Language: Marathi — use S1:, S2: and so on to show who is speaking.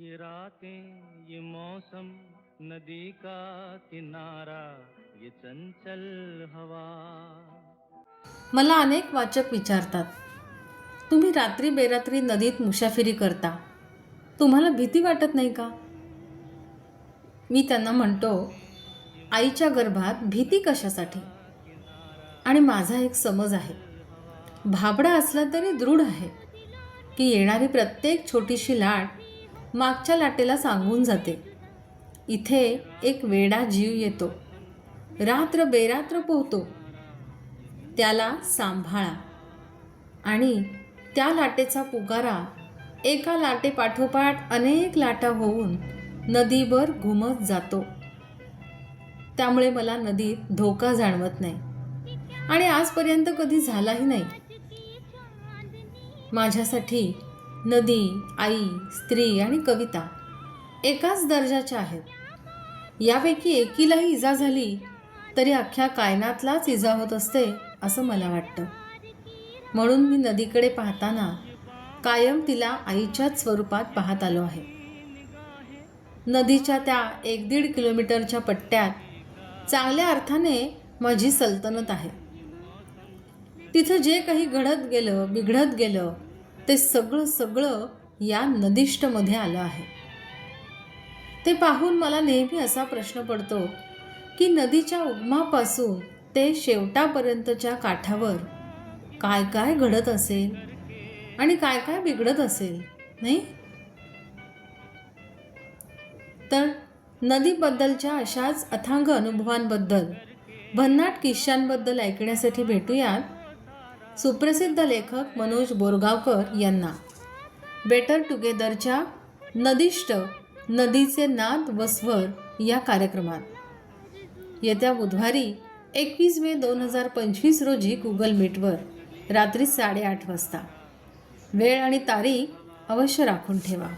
S1: ये रातें ये मौसम नदी का किनारा ये चंचल हवा।
S2: मला अनेक वाचक विचारतात तुम्ही रात्री बेरात्री नदीत मुसाफिरी करता तुम्हाला भीती वाटत नाही का? मी त्यांना म्हणतो आईच्या गर्भात भीती कशासाठी? आणि माझा एक समज आहे भाबडा असला तरी दृढ आहे की येणारी प्रत्येक छोटीशी लाट मागच्या लाटेला सांगून जाते. इथे एक वेडा जीव येतो. रात्र बेरात्र पोहतो. त्याला सांभाळा. आणि त्या लाटेचा पुकारा एका लाटेपाठोपाठ अनेक लाटा होऊन नदीभर घुमत जातो. त्यामुळे मला नदीत धोका जाणवत नाही. आणि आजपर्यंत कधी झालाही नाही. माझ्यासाठी नदी आई स्त्री आणि कविता एकाच दर्जाच्या आहेत. यापैकी एकीलाही इजा झाली तरी अख्ख्या कायनातलाच इजा होत असते असं मला वाटतं. म्हणून मी नदीकडे पाहताना कायम तिला आईच्याच स्वरूपात पाहत आलो आहे. नदीच्या त्या एक दीड किलोमीटरच्या पट्ट्यात चांगल्या अर्थाने माझी सल्तनत आहे. तिथं जे काही घडत गेलं बिघडत गेलं ते सगळं सगळं या नदिष्टमध्ये आलं आहे. ते पाहून मला नेहमी असा प्रश्न पडतो की नदीच्या उगमापासून ते शेवटापर्यंतच्या काठावर काय काय घडत असेल आणि काय काय बिघडत असेल नाही? तर नदीबद्दलच्या अशाच अथांग अनुभवांबद्दल भन्नाट किश्यांबद्दल ऐकण्यासाठी भेटूयात. सुप्रसिद्ध लेखक मनोज बोरगावकर यांना. बेटर टुगेदरच्या नदिष्ट नदीचे नाद व स्वर या कार्यक्रमात. येत्या बुधवारी एकवीस मे दोन हजार पंचवीस रोजी गुगल मीटवर रात्री साडेआठ वाजता. वेळ आणि तारीख अवश्य राखून ठेवा.